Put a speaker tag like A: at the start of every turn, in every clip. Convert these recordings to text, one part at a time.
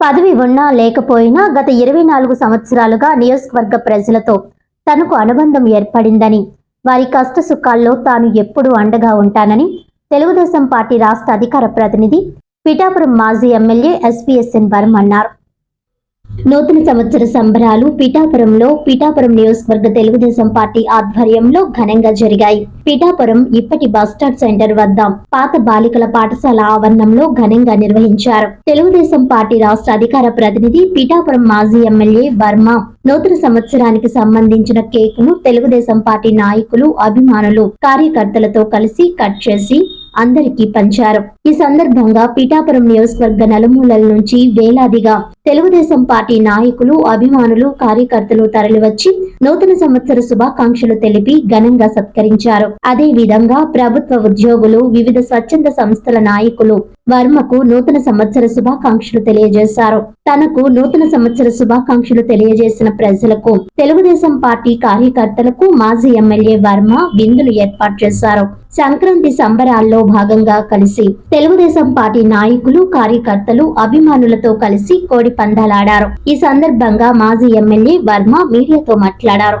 A: పదవి ఉన్నా లేకపోయినా గత ఇరవై నాలుగు సంవత్సరాలుగా నియోజకవర్గ ప్రజలతో తనకు అనుబంధం ఏర్పడిందని వారి కష్ట సుఖాల్లో తాను ఎప్పుడూ అండగా ఉంటానని తెలుగుదేశం పార్టీ రాష్ట్ర అధికార ప్రతినిధి పిఠాపురం మాజీ ఎమ్మెల్యే ఎస్పీఎస్ఎన్ వర్మ అన్నారు. నూతన సంవత్సర సంబరాలు పిఠాపురంలో పిఠాపురం నియోజకవర్గ తెలుగుదేశం పార్టీ ఆధ్వర్యంలో ఘనంగా జరిగాయి. పిఠాపురం ఇప్పటి బస్టాండ్ సెంటర్ వద్ద పాత బాలికల పాఠశాల ఆవరణంలో ఘనంగా నిర్వహించారు. తెలుగుదేశం పార్టీ రాష్ట్ర అధికార ప్రతినిధి పిఠాపురం మాజీ ఎమ్మెల్యే వర్మ నూతన సంవత్సరానికి సంబంధించిన కేకును తెలుగుదేశం పార్టీ నాయకులు అభిమానులు కార్యకర్తలతో కలిసి కట్ చేసి అందరికీ పంచారు. ఈ సందర్భంగా పిఠాపురం నియోజకవర్గ నలుమూలల నుంచి వేలాదిగా తెలుగుదేశం పార్టీ నాయకులు అభిమానులు కార్యకర్తలు తరలివచ్చి నూతన సంవత్సర శుభాకాంక్షలు తెలిపి ఘనంగా సత్కరించారు. అదే విధంగా ప్రభుత్వ ఉద్యోగులు వివిధ స్వచ్ఛంద సంస్థల నాయకులు వర్మకు నూతన సంవత్సర శుభాకాంక్షలు తెలియజేశారు. తనకు నూతన సంవత్సర శుభాకాంక్షలు తెలియజేసిన ప్రజలకు తెలుగుదేశం పార్టీ కార్యకర్తలకు మాజీ ఎమ్మెల్యే వర్మ విందులు ఏర్పాటు చేశారు. సంక్రాంతి సంబరాల్లో భాగంగా కలిసి తెలుగుదేశం పార్టీ నాయకులు కార్యకర్తలు అభిమానులతో కలిసి కోడి పందాలాడారు. ఈ సందర్భంగా మాజీ ఎమ్మెల్యే వర్మ మీడియాతో మాట్లాడారు.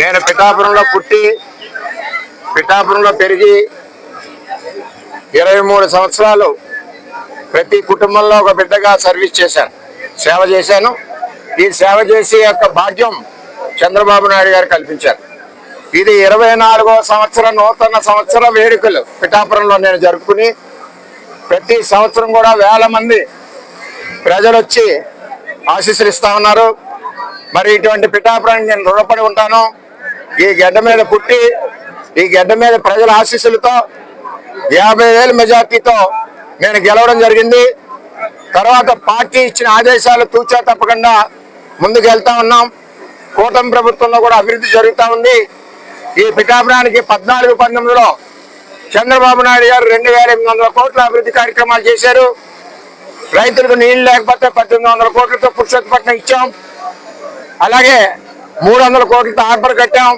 B: నేను పిఠాపురంలో పుట్టి పిఠాపురంలో పెరిగి ఇరవై మూడు సంవత్సరాలు ప్రతి కుటుంబంలో ఒక బిడ్డగా సర్వీస్ చేశాను సేవ చేశాను. ఈ సేవ చేసే యొక్క భాగ్యం చంద్రబాబు నాయుడు గారు కల్పించారు. ఇది ఇరవై నాలుగో సంవత్సరం నూతన సంవత్సర వేడుకలు పిఠాపురంలో నేను జరుపుకుని ప్రతి సంవత్సరం కూడా వేల మంది ప్రజలు వచ్చి ఆశీస్సులు ఇస్తా ఉన్నారు. మరి ఇటువంటి పిఠాపురానికి నేను రుణపడి ఉంటాను. ఈ గడ్డ మీద పుట్టి ఈ గడ్డ మీద ప్రజల ఆశీస్సులతో యాభై వేల మెజార్టీతో నేను గెలవడం జరిగింది. తర్వాత పార్టీ ఇచ్చిన ఆదేశాలు తూచా తప్పకుండా ముందుకు వెళ్తా ఉన్నాం. కూటమి ప్రభుత్వంలో కూడా అభివృద్ధి జరుగుతూ ఉంది. ఈ పిఠాపురానికి పద్నాలుగు పంతొమ్మిదిలో చంద్రబాబు నాయుడు గారు రెండు వేల ఎనిమిది వందల కోట్ల అభివృద్ధి కార్యక్రమాలు చేశారు. రైతులకు నీళ్ళు లేకపోతే పద్దెనిమిది వందల కోట్లతో పురుషోత్పట్నం ఇచ్చాం. అలాగే మూడు వందల కోట్లతో హార్బర్ కట్టాం.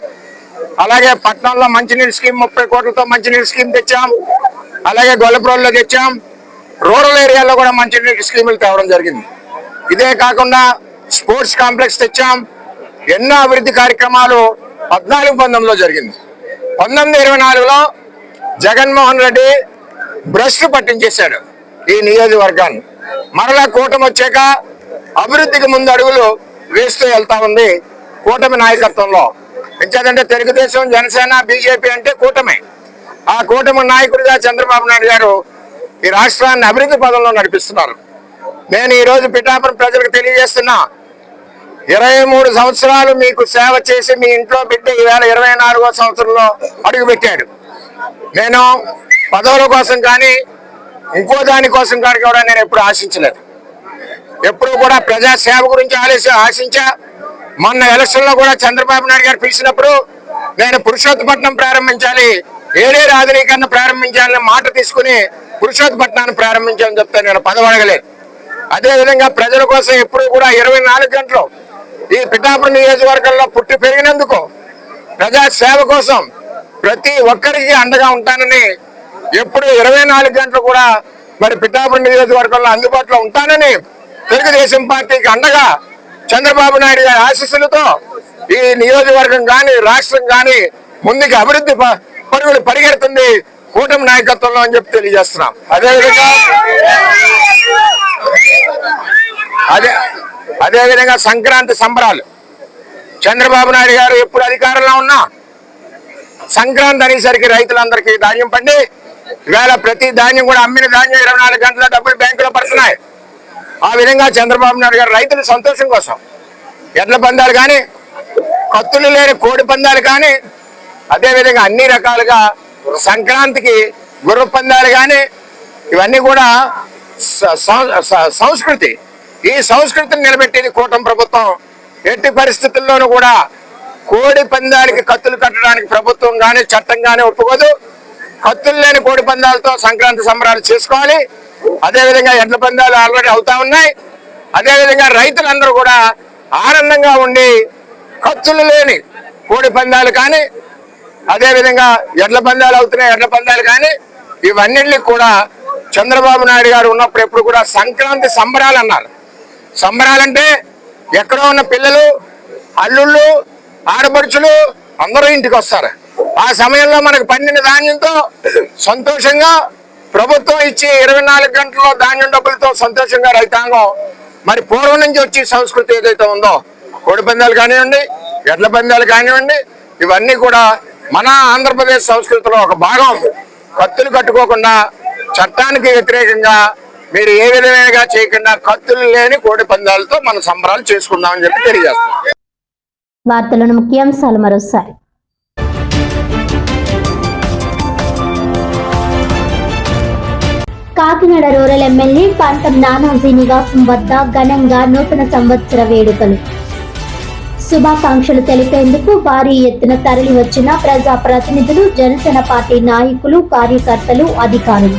B: అలాగే పట్టణంలో మంచినీటి స్కీమ్ ముప్పై కోట్లతో మంచినీటి స్కీమ్ తెచ్చాం. అలాగే గొల్లపురంలో తెచ్చాం. రూరల్ ఏరియాలో కూడా మంచినీటి స్కీములు తేవడం జరిగింది. ఇదే కాకుండా స్పోర్ట్స్ కాంప్లెక్స్ తెచ్చాం. ఎన్నో అభివృద్ధి కార్యక్రమాలు పద్నాలుగు పంతొమ్మిదిలో జరిగింది. పంతొమ్మిది ఇరవై నాలుగులో జగన్మోహన్ రెడ్డి బ్రష్ పట్టించేశాడు ఈ నియోజకవర్గాన్ని. మరలా కూటమి వచ్చాక అభివృద్ధికి ముందు అడుగులు వేస్తూ వెళ్తా ఉంది కూటమి నాయకత్వంలో. ఎంచేదంటే తెలుగుదేశం జనసేన బీజేపీ అంటే కూటమి. ఆ కూటమి నాయకుడిగా చంద్రబాబు నాయుడు గారు ఈ రాష్ట్రాన్ని అభివృద్ధి పదంలో నడిపిస్తున్నారు. నేను ఈ రోజు పిఠాపురం ప్రజలకు తెలియజేస్తున్నా ఇరవై మూడు సంవత్సరాలు మీకు సేవ చేసి మీ ఇంట్లో బిడ్డ ఈవేళ ఇరవై నాలుగో సంవత్సరంలో అడుగుపెట్టాడు నేను పదవుల కోసం కానీ ఇంకో దానికోసం కానీ కూడా నేను ఎప్పుడు ఆశించలేదు. ఎప్పుడు కూడా ప్రజాసేవ గురించి ఆలోచి ఆశించా మొన్న ఎలక్షన్లో కూడా చంద్రబాబు నాయుడు గారు పిలిచినప్పుడు నేను పురుషోత్తపట్నం ప్రారంభించాలి ఏడే ఆధునీకరణ ప్రారంభించాలని మాట తీసుకుని పురుషోత్తపట్నాన్ని ప్రారంభించాలని చెప్తే నేను పదవడగలేదు. అడగలేదు ప్రజల కోసం ఎప్పుడు కూడా ఇరవై నాలుగు గంటలు ఈ పిఠాపురం నియోజకవర్గంలో పుట్టి పెరిగినందుకు ప్రజా సేవ కోసం ప్రతి ఒక్కరికి అండగా ఉంటానని ఎప్పుడు ఇరవై నాలుగు గంటలు కూడా మరి పిఠాపురం నియోజకవర్గంలో అందుబాటులో ఉంటానని తెలుగుదేశం పార్టీకి అండగా చంద్రబాబు నాయుడు గారి ఆశీస్సులతో ఈ నియోజకవర్గం కానీ రాష్ట్రం కానీ ముందుకు అభివృద్ధి ప- పరుగులు పరిగెడుతుంది కూటమి నాయకత్వంలో అని చెప్పి తెలియజేస్తున్నాం. అదేవిధంగా అదే అదేవిధంగా సంక్రాంతి సంబరాలు. చంద్రబాబు నాయుడు గారు ఎప్పుడు అధికారంలో ఉన్నా సంక్రాంతి అనేసరికి రైతులందరికీ ధాన్యం పండి ఇవాళ ప్రతి ధాన్యం కూడా అమ్మిన ధాన్యం ఇరవై నాలుగు గంటల డబ్బులు బ్యాంకులో పడుతున్నాయి. ఆ విధంగా చంద్రబాబు నాయుడు గారు రైతుల సంతోషం కోసం ఎడ్ల పందాలు కానీ కత్తులు లేని కోడి పందాలు కానీ అదేవిధంగా అన్ని రకాలుగా సంక్రాంతికి గుర్ర పందాలు కానీ ఇవన్నీ కూడా స- సంస్కృతి. ఈ సంస్కృతిని నిలబెట్టేది కూటమి ప్రభుత్వం. ఎట్టి పరిస్థితుల్లోనూ కూడా కోడి పందాలకి కత్తులు కట్టడానికి ప్రభుత్వం కానీ చట్టం కానీ ఒప్పుకోదు. కత్తులు లేని కోడి పందాలతో సంక్రాంతి సంబరాలు చేసుకోవాలి. అదే విధంగా ఎడ్ల పందాలు ఆల్రెడీ అవుతా ఉన్నాయి. అదే విధంగా రైతులందరూ కూడా ఆనందంగా ఉండి ఖర్చులు లేని కోడి పందాలు కానీ అదే విధంగా ఎడ్ల పందాలు అవుతున్నాయి ఎడ్ల పందాలు కానీ ఇవన్నిటికి కూడా చంద్రబాబు నాయుడు గారు ఉన్నప్పుడు ఎప్పుడు కూడా సంక్రాంతి సంబరాలు అన్నారు. సంబరాలంటే ఎక్కడో ఉన్న పిల్లలు అల్లుళ్ళు ఆడపడుచులు అందరూ ఇంటికి వస్తారు. ఆ సమయంలో మనకు పండిన ధాన్యంతో సంతోషంగా ప్రభుత్వం ఇచ్చి ఇరవై నాలుగు గంటల్లో ధాన్యం డబ్బులతో సంతోషంగా రైతాంగం మరి పూర్వం నుంచి వచ్చి సంస్కృతి ఏదైతే ఉందో కోడి పందాలు కానివ్వండి ఎడ్ల పందాలు కానివ్వండి ఇవన్నీ కూడా మన ఆంధ్రప్రదేశ్ సంస్కృతిలో ఒక భాగం. కత్తులు కట్టుకోకుండా చట్టానికి వ్యతిరేకంగా మీరు ఏ విధంగా చేయకుండా కత్తులు లేని కోడి పందాలతో మన సంబరాలు చేసుకుందామని చెప్పి తెలియజేస్తాం
A: వార్తలను ముఖ్యాంశాలు మరోసారి. కాకినాడ రూరల్ ఎమ్మెల్యే పంతం నానాజీ నివాసం వద్ద ఘనంగా నూతన సంవత్సర వేడుకలు. శుభాకాంక్షలు తెలిపేందుకు భారీ ఎత్తున తరలి వచ్చిన ప్రజా ప్రతినిధులు జనసేన పార్టీ నాయకులు కార్యకర్తలు అధికారులు.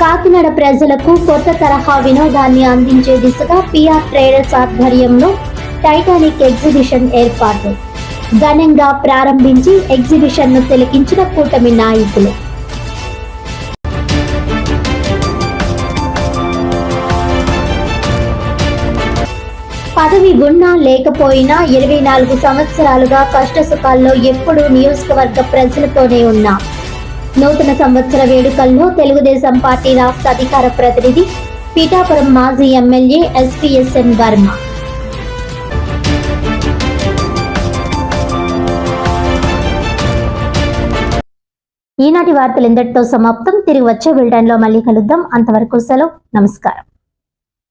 A: కాకినాడ ప్రజలకు కొత్త తరహా వినోదాన్ని అందించే దిశగా పిఆర్ ట్రేడర్స్ ఆధ్వర్యంలో టైటానిక్ ఎగ్జిబిషన్ ఏర్పాటు. ఘనంగా ప్రారంభించి ఎగ్జిబిషన్ను తిలకించిన కూటమి నాయకులు. పదవి ఉన్నా లేకపోయినా ఇరవై నాలుగు సంవత్సరాలుగా కష్టసుఖాల్లో ఎప్పుడూ నియోజకవర్గ ప్రజలతోనే ఉన్నా. నూతన సంవత్సర వేడుకల్లో తెలుగుదేశం పార్టీ రాష్ట్ర అధికార ప్రతినిధి పీఠాపురం మాజీ ఎమ్మెల్యే ఎస్పీఎస్ఎన్ వర్మ. ఈనాటి వార్తలు ఎందటితో సమాప్తం. తిరిగి వచ్చే బిల్టన్లో మళ్ళీ కలుద్దాం. అంతవరకు సెలవు. నమస్కారం.